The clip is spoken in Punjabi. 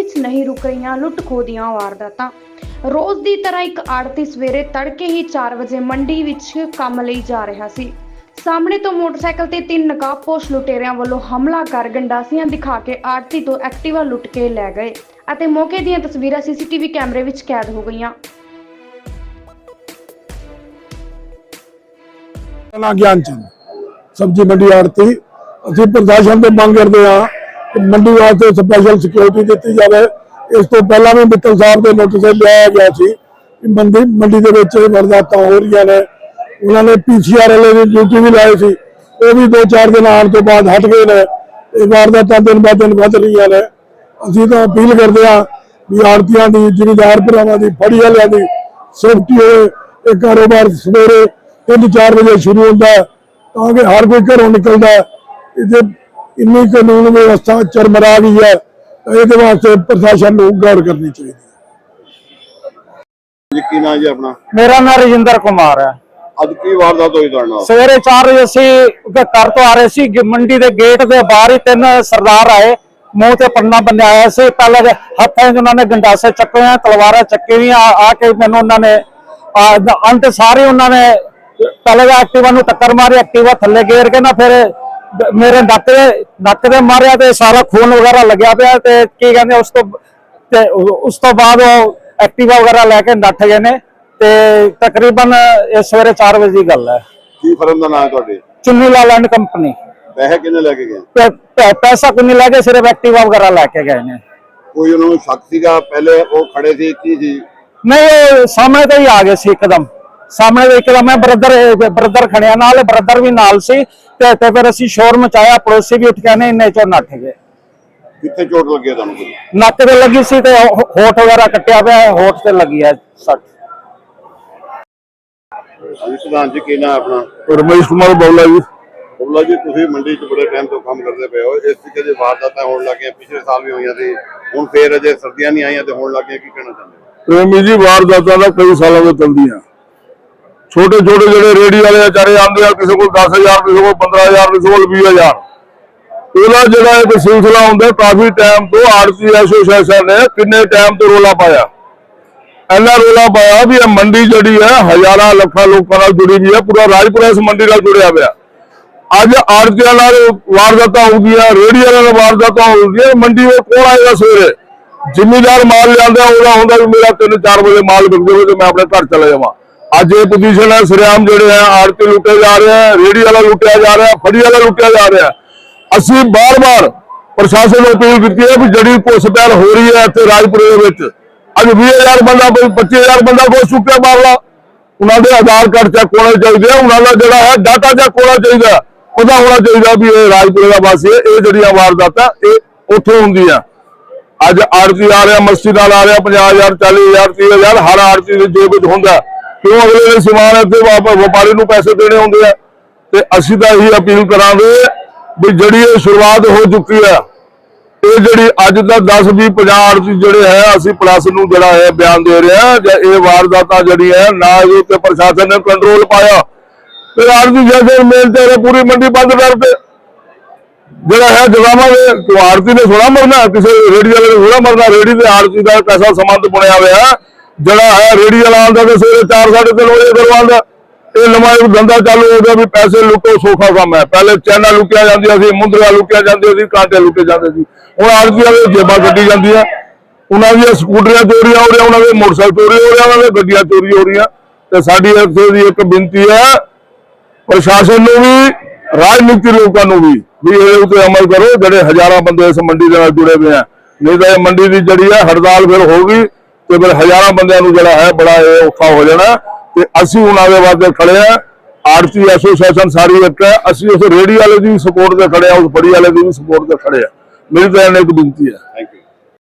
ਵਿੱਚ ਨਹੀਂ ਰੁਕ ਰਹੀਆਂ ਲੁੱਟ ਖੋਹ ਦੀਆਂ ਵਾਰਦਾਤਾਂ। ਰੋਜ਼ ਦੀ ਤਰ੍ਹਾਂ ਇੱਕ ਆੜਤੀ ਸਵੇਰੇ ਤੜਕੇ ਹੀ 4 ਵਜੇ ਮੰਡੀ ਵਿੱਚ ਕੰਮ ਲਈ ਜਾ ਰਿਹਾ ਸੀ। ਸਾਹਮਣੇ ਤੋਂ ਮੋਟਰਸਾਈਕਲ ਤੇ ਤਿੰਨ ਨਕਾਬਪੋਸ਼ ਲੁਟੇਰਿਆਂ ਵੱਲੋਂ ਹਮਲਾ ਕਰ ਗੰਡਾਸੀਆਂ ਦਿਖਾ ਕੇ ਆੜਤੀ ਤੋਂ ਐਕਟਿਵਾ ਲੁੱਟ ਕੇ ਲੈ ਗਏ ਅਤੇ ਮੌਕੇ ਦੀਆਂ ਤਸਵੀਰਾਂ ਸੀਸੀਟੀਵੀ ਕੈਮਰੇ ਵਿੱਚ ਕੈਦ ਹੋ ਗਈਆਂ। ਨਾ ਗਿਆਨ ਚੰਦ ਸਬਜ਼ੀ ਮੰਡੀ ਆੜਤੀ ਅਸੀਂ ਪ੍ਰਸ਼ਾਸਨ ਤੋਂ ਮੰਗ ਕਰਦੇ ਹਾਂ ਮੰਡੀ ਵਾਸਤੇ ਸਪੈਸ਼ਲ ਸਿਕਿਉਰਿਟੀ ਦਿੱਤੀ ਜਾਵੇ। ਇਸ ਤੋਂ ਪਹਿਲਾਂ ਵੀ ਮਿੱਤਲ ਸਾਹਿਬ ਦੇ ਨੋਟਿਸ ਲਿਆ ਗਿਆ ਸੀ ਕਿ ਮੰਡੀ ਮੰਡੀ ਦੇ ਵਿੱਚ ਇਹ ਵਾਰਦਾਤਾਂ ਹੋ ਰਹੀਆਂ ਨੇ। ਉਹਨਾਂ ਨੇ ਪੀਸੀਆਰ ਵਾਲੇ ਦੀ ਡਿਊਟੀ ਵੀ ਲਾਈ ਸੀ। ਉਹ ਵੀ 2-4 ਦਿਨ ਆਉਣ ਤੋਂ ਬਾਅਦ ਹਟ ਗਏ ਨੇ। ਇਹ ਵਾਰਦਾਤਾਂ ਦਿਨ ਬਾਅਦ ਦਿਨ ਵੱਧ ਰਹੀਆਂ ਨੇ। ਅਸੀਂ ਤਾਂ ਅਪੀਲ ਕਰਦੇ ਹਾਂ ਵੀ ਆੜਤੀਆਂ ਦੀ, ਜ਼ਿਮੀਦਾਰ ਭਰਾਵਾਂ ਦੀ, ਫੜੀ ਵਾਲਿਆਂ ਦੀ ਸੇਫਟੀ ਹੋਵੇ। ਇਹ ਕਾਰੋਬਾਰ ਸਵੇਰੇ 3-4 ਵਜੇ ਸ਼ੁਰੂ ਹੁੰਦਾ ਤਾਂ ਕਿ ਹਰ ਕੋਈ ਘਰੋਂ ਨਿਕਲਦਾ ਹੈ। ਇੰਨੀ ਕਾਨੂੰਨ ਵਿਵਸਥਾ ਚਰਮਰਾ ਗਈ ਹੈ ਇਹਦੇ ਵਾਸਤੇ ਪ੍ਰਸ਼ਾਸਨ ਨੂੰ ਗੌਰ ਕਰਨੀ ਚਾਹੀਦੀ ਹੈ। ਜੀ ਕੀ ਨਾਂ ਜੀ ਆਪਣਾ? ਮੇਰਾ ਨਾਮ ਰਜਿੰਦਰ ਕੁਮਾਰ ਹੈ। ਅੱਜ ਕੀ ਵਾਰਦਾਤ ਹੋਈ ਤੁਹਾਡੇ ਨਾਲ? ਸਵੇਰੇ 4 ਵਜੇ ਅਸੀਂ ਉਹਦੇ ਘਰ ਤੋਂ ਆ ਰਹੇ ਸੀ ਮੰਡੀ ਦੇ ਗੇਟ ਦੇ ਬਾਹਰ ਹੀ ਤਿੰਨ ਸਰਦਾਰ ਆਏ ਮੂੰਹ ਤੇ ਪੰਨਾ ਬੰਨਿਆ ਆਇਆ ਸੀ। ਪਹਿਲਾਂ ਹੱਥਾਂ 'ਚ ਉਹਨਾਂ ਨੇ ਗੰਡਾਸੇ ਚੱਕੇ ਆ ਤਲਵਾਰਾਂ ਚੱਕੀ ਵੀ ਆ ਆ ਕੇ ਮੈਨੂੰ ਉਹਨਾਂ ਨੇ ਅੰਤ ਸਾਰੇ ਉਹਨਾਂ ਨੇ ਪਹਿਲੇ ਐਕਟਿਵਾ ਨੂੰ ਟੱਕਰ ਮਾਰੀ ਐਕਟਿਵਾ ਥੱਲੇ ਗੇਰ ਕੇ ਨਾ ਫਿਰ ਮੇਰੇ ਨੱਕ ਦੇ ਨੱਕ ਦੇ ਮਾਰਿਆ ਤੇ ਸਾਰਾ ਖੂਨ ਵਗੈਰਾ ਲੱਗਿਆ ਪਿਆ ਤੇ ਕੀ ਕਹਿੰਦੇ ਉਸ ਤੋਂ ਤੇ ਉਸ ਤੋਂ ਬਾਅਦ ਉਹ ਐਕਟਿਵਾ ਵਗੈਰਾ ਲੈ ਕੇ ਨੱਠ ਗਏ ਨੇ ਤੇ ਤਕਰੀਬਨ ਇਹ ਸਵੇਰੇ 4 ਵਜੇ ਦੀ ਗੱਲ ਹੈ। ਕੀ ਫਰਮ ਦਾ ਨਾਂ ਹੈ ਤੁਹਾਡੇ? ਚੁੰਨੀ ਲਾਲ ਐਂਡ ਕੰਪਨੀ। ਪੈਸੇ ਕਿੰਨੇ ਲੈ ਕੇ ਗਏ? ਤੇ ਪੈਸਾ ਕੋਈ ਨਹੀਂ ਲੈ ਕੇ ਸਿਰਫ ਐਕਟਿਵਾ ਵਗੈਰਾ ਲੈ ਕੇ ਗਏ ਨੇ। ਕੋਈ ਉਹਨਾਂ ਨੂੰ ਸ਼ੱਕ ਸੀਗਾ? ਪਹਿਲੇ ਉਹ ਖੜੇ ਸੀ ਕੀ ਸੀ? ਨਹੀਂ ਸਾਹਮਣੇ ਤੋਂ ਹੀ ਆ ਗਏ ਸੀ ਇੱਕਦਮ। ਸਾਹਮਣੇ ਇੱਕਦਮ ਮੈਂ ਬ੍ਰਦਰ ਬ੍ਰਦਰ ਖੜਿਆ ਨਾਲ ਬ੍ਰਦਰ ਵੀ ਨਾਲ ਸੀ ਤੇ ਤੇ ਫਿਰ ਅਸੀਂ ਸ਼ੋਰ ਮਚਾਇਆ ਪੜੋਸੀ ਵੀ ਉੱਠ ਕੇ ਨੇ ਇੰਨੇ ਚੋਂ ਨੱਠ ਗਏ। ਕਿੱਥੇ ਚੋਟ ਲੱਗੀ ਤੁਹਾਨੂੰ ਕੋਈ? ਨੱਕ ਤੇ ਲੱਗੀ ਸੀ ਤੇ ਹੋ- ਹੋਠ ਵਗੈਰਾ ਕੱਟਿਆ ਪਿਆ ਹੈ, ਹੋਠ ਤੇ ਲੱਗੀ ਹੈ ਸੱਟ। ਹਾਂਜੀ ਜੀ ਕੀ ਨਾਂ ਆਪਣਾ? ਰਮੇਸ਼ ਕੁਮਾਰ ਬੋਲਾ ਜੀ। ਬੁੱਲਾ ਜੀ ਤੁਸੀਂ ਮੰਡੀ 'ਚ ਬੜੇ ਟਾਈਮ ਤੋਂ ਕੰਮ ਕਰਦੇ ਪਏ ਹੋ। ਇਸ ਤਰੀਕੇ ਦੀ ਵਾਰਦਾਤਾਂ ਹੋਣ ਲੱਗੀਆਂ ਪਿਛਲੇ ਸਾਲ ਵੀ ਹੋਈਆਂ ਸੀ। ਹੁਣ ਫੇਰ ਅਜੇ ਸਰਦੀਆਂ ਨਹੀਂ ਆਈਆਂ ਤੇ ਹੋਣ ਲੱਗੀਆਂ ਕੀ ਕਹਿਣਾ ਚਾਹੁੰਦੇ ਹੋ? ਪ੍ਰੇਮੀ ਜੀ ਵਾਰਦਾਤਾਂ ਦਾ ਕਈ ਸਾਲਾਂ ਤੋਂ ਚੱਲਦੀਆਂ। ਛੋਟੇ ਛੋਟੇ ਜਿਹੜੇ ਰੇੜੀ ਵਾਲੇ ਵਿਚਾਰੇ ਆਉਂਦੇ ਆ, ਕਿਸੇ ਕੋਲ 10000 ਕਿਸੇ ਕੋਲ 15000 ਕਿਸੇ ਕੋਲ 20000 ਉਹਦਾ ਜਿਹੜਾ ਇੱਕ ਸਿਲਸਿਲਾ ਹੁੰਦਾ, ਕਾਫੀ ਟਾਈਮ ਤੋਂ ਆਰਤੀ ਐਸੋਸੀਏਸ਼ਨ ਨੇ ਕਿੰਨੇ ਟਾਈਮ ਤੋਂ ਰੋਲਾ ਪਾਇਆ। ਇੰਨਾ ਰੋਲਾ ਪਾਇਆ ਵੀ ਇਹ ਮੰਡੀ ਜਿਹੜੀ ਹੈ, ਹਜ਼ਾਰਾਂ ਲੱਖਾਂ ਲੋਕਾਂ ਨਾਲ ਜੁੜੀ ਹੋਈ ਹੈ, ਪੂਰਾ ਰਾਜਪੁਰਾ ਇਸ ਮੰਡੀ ਨਾਲ ਜੁੜਿਆ ਹੋਇਆ। ਅੱਜ ਆੜਤੀਆਂ ਨਾਲ ਵਾਰਦਾਤਾਂ ਹੋ ਗਈਆਂ ਰੇੜੀਆਂ ਨਾਲ ਵਾਰਦਾਤਾਂ ਹੋ ਗਈਆਂ, ਮੰਡੀ ਵਿੱਚ ਕੋਣ ਆਏਗਾ ਸਵੇਰੇ? ਜ਼ਿਮੀਦਾਰ ਮਾਲ ਲਿਆਂਦਾ ਉਹਦਾ ਹੁੰਦਾ ਵੀ ਮੇਰਾ 3-4 ਵਜੇ ਮਾਲ ਵਿਕਦੇ ਜਾਵੇ ਤੇ ਮੈਂ ਆਪਣੇ ਘਰ ਚਲਾ ਜਾਵਾਂ। ਅੱਜ ਇਹ ਪੋਜੀਸ਼ਨ ਹੈ ਸਰਿਆਮ ਜਿਹੜੇ ਹੈ, ਆੜਤੀ ਲੁੱਟੇ ਜਾ ਰਹੇ ਹੈ ਰੇੜੀ ਵਾਲਾ ਲੁੱਟਿਆ ਜਾ ਰਿਹਾ ਫੜੀ ਵਾਲਾ ਲੁੱਟਿਆ ਜਾ ਰਿਹਾ ਅਸੀਂ ਬਾਰ-ਬਾਰ ਪ੍ਰਸ਼ਾਸਨ ਨੂੰ ਅਪੀਲ ਕੀਤੀ ਹੈ ਵੀ ਜਿਹੜੀ ਪੁੱਛ-ਪਹਿਲ ਹੋ ਰਹੀ ਹੈ ਇੱਥੇ ਰਾਜਪੁਰੇ ਦੇ ਵਿੱਚ, ਅੱਜ 20000 ਬੰਦਾ 25000 ਬੰਦਾ ਕੋ ਚੁੱਕਿਆ ਮਾਮਲਾ। ਉਹਨਾਂ ਦੇ ਆਧਾਰ ਕਾਰਡ ਚੈੱਕ ਹੋਣੇ ਚਾਹੀਦੇ ਆ, ਉਹਨਾਂ ਦਾ ਜਿਹੜਾ ਹੈ ਡਾਟਾ ਚੈੱਕ ਹੋਣਾ ਚਾਹੀਦਾ ਪਤਾ ਹੋਣਾ ਚਾਹੀਦਾ ਵੀ ਇਹ ਰਾਜਪੁਰੇ ਦਾ ਵਾਸੀ ਹੈ, ਇਹ ਜਿਹੜੀਆਂ ਵਾਰਦਾਤਾਂ, ਇਹ ਉੱਥੇ ਹੁੰਦੀਆਂ। ਅੱਜ ਆੜਤੀ ਆ ਰਿਹਾ ਮਸਤੀ ਨਾਲ ਆ ਰਿਹਾ 50000 40000 30000 ਹਰ ਆੜਤੀ ਦੇ ਜੇਬ ਵਿੱਚ ਹੁੰਦਾ ਕਿਉਂ ਅਗਲੇ ਨੇ ਸਮਾਨ ਇੱਥੇ ਵਪਾਰੀ ਨੂੰ ਪੈਸੇ ਦੇਣੇ ਹੁੰਦੇ ਆ? ਤੇ ਅਸੀਂ ਤਾਂ ਇਹੀ ਅਪੀਲ ਕਰਾਂਗੇ ਵੀ ਜਿਹੜੀ ਇਹ ਸ਼ੁਰੂਆਤ ਹੋ ਚੁੱਕੀ ਹੈ ਇਹ ਜਿਹੜੀ ਅੱਜ ਦਾ 10 20 50 ਆੜਤੀ ਜਿਹੜੇ ਹੈ ਅਸੀਂ ਪਲੱਸ ਨੂੰ ਜਿਹੜਾ ਹੈ ਬਿਆਨ ਦੇ ਰਹੇ ਜੇ ਇਹ ਵਾਰਦਾਤਾਂ ਜਿਹੜੀ ਹੈ ਨਾ ਇਹਦੇ ਉੱਤੇ ਪ੍ਰਸ਼ਾਸਨ ਨੇ ਕੰਟਰੋਲ ਪਾਇਆ। ਤੇ ਆੜਤੀ ਜੈਸੇ ਮੇਲ ਤੇ ਪੂਰੀ ਮੰਡੀ ਬੰਦ ਕਰ ਜਿਹੜਾ ਹੈ ਜਗਾਵਾਂਗੇ ਕਿ ਆੜਤੀ ਨੇ ਥੋੜਾ ਮਰਨਾ ਕਿਸੇ ਰੇੜੀ ਵਾਲੇ ਨੇ ਥੋੜਾ ਮਰਨਾ ਰੇੜੀ ਤੇ ਆੜਤੀ ਦਾ ਇੱਕ ਸੰਬੰਧ ਬਣਿਆ ਹੋਇਆ ਹੈ, ਜਿਹੜਾ ਹੈ ਰੇੜੀ ਵਾਲਾ ਆਉਂਦਾ ਤੇ ਸਵੇਰੇ 4 3 ਵਜੇ ਕਰਵਾਉਂਦਾ ਇਹ ਨਵਾਂ ਧੰਦਾ ਚਾਲੂ ਹੋ ਗਿਆ ਵੀ ਪੈਸੇ ਲੁੱਟੋ ਸੌਖਾ ਕੰਮ ਹੈ। ਪਹਿਲੇ ਚੈਨਾ ਲੁੱਟਿਆ ਜਾਂਦੀਆਂ ਸੀ ਮੁੰਦਰੀਆਂ ਲੁੱਟਿਆ ਜਾਂਦੀਆਂ ਸੀ, ਕਾਂਟੇ ਲੁੱਟੇ ਜਾਂਦੇ ਸੀ। ਹੁਣ ਆੜਤੀ ਵਾਲੇ ਜੇਬਾਂ ਕੱਢੀ ਜਾਂਦੀਆਂ। ਉਹਨਾਂ ਦੀਆਂ ਸਕੂਟਰੀਆਂ ਚੋਰੀਆਂ ਹੋ ਰਹੀਆਂ, ਉਹਨਾਂ ਦੇ ਮੋਟਰਸਾਈਕਲ ਚੋਰੀ ਹੋ ਰਿਹਾ ਉਹਨਾਂ ਦੀਆਂ ਗੱਡੀਆਂ ਚੋਰੀ ਹੋ ਰਹੀਆਂ। ਤੇ ਸਾਡੀ ਇੱਥੇ ਦੀ ਇੱਕ ਬੇਨਤੀ ਹੈ, ਪ੍ਰਸ਼ਾਸਨ ਨੂੰ ਵੀ, ਰਾਜਨੀਤੀ ਲੋਕਾਂ ਨੂੰ ਵੀ ਵੀ ਇਹਦੇ ਉੱਤੇ ਅਮਲ ਕਰੋ, ਜਿਹੜੇ ਹਜ਼ਾਰਾਂ ਬੰਦੇ ਇਸ ਮੰਡੀ ਦੇ ਨਾਲ ਜੁੜੇ ਹੋਏ ਆ। ਨਹੀਂ ਤਾਂ ਇਹ ਮੰਡੀ ਦੀ ਜਿਹੜੀ ਹੈ, ਹੜਤਾਲ ਫਿਰ ਹੋਊਗੀ। ਤੇ ਫਿਰ ਹਜ਼ਾਰਾਂ ਬੰਦਿਆਂ ਨੂੰ ਜਿਹੜਾ ਹੈ ਬੜਾ ਇਹ ਔਖਾ ਹੋ ਜਾਣਾ ਤੇ ਅਸੀਂ ਉਹਨਾਂ ਦੇ ਵਾਸਤੇ ਖੜੇ ਆ ਆਰਤੀ ਐਸੋਸੀਏਸ਼ਨ ਸਾਰੀ ਇੱਕ ਹੈ। ਅਸੀਂ ਉਸ ਰੇੜੀ ਵਾਲੇ ਦੀ ਸਪੋਰਟ ਤੇ ਖੜੇ ਆ ਉਸ ਬੜੀ ਵਾਲੇ ਦੀ ਵੀ ਸਪੋਰਟ ਤੇ ਖੜੇ ਆ ਮੇਰੀ ਤਾਂ ਇਹਨੇ ਇੱਕ ਬੇਨਤੀ ਹੈ। Thank you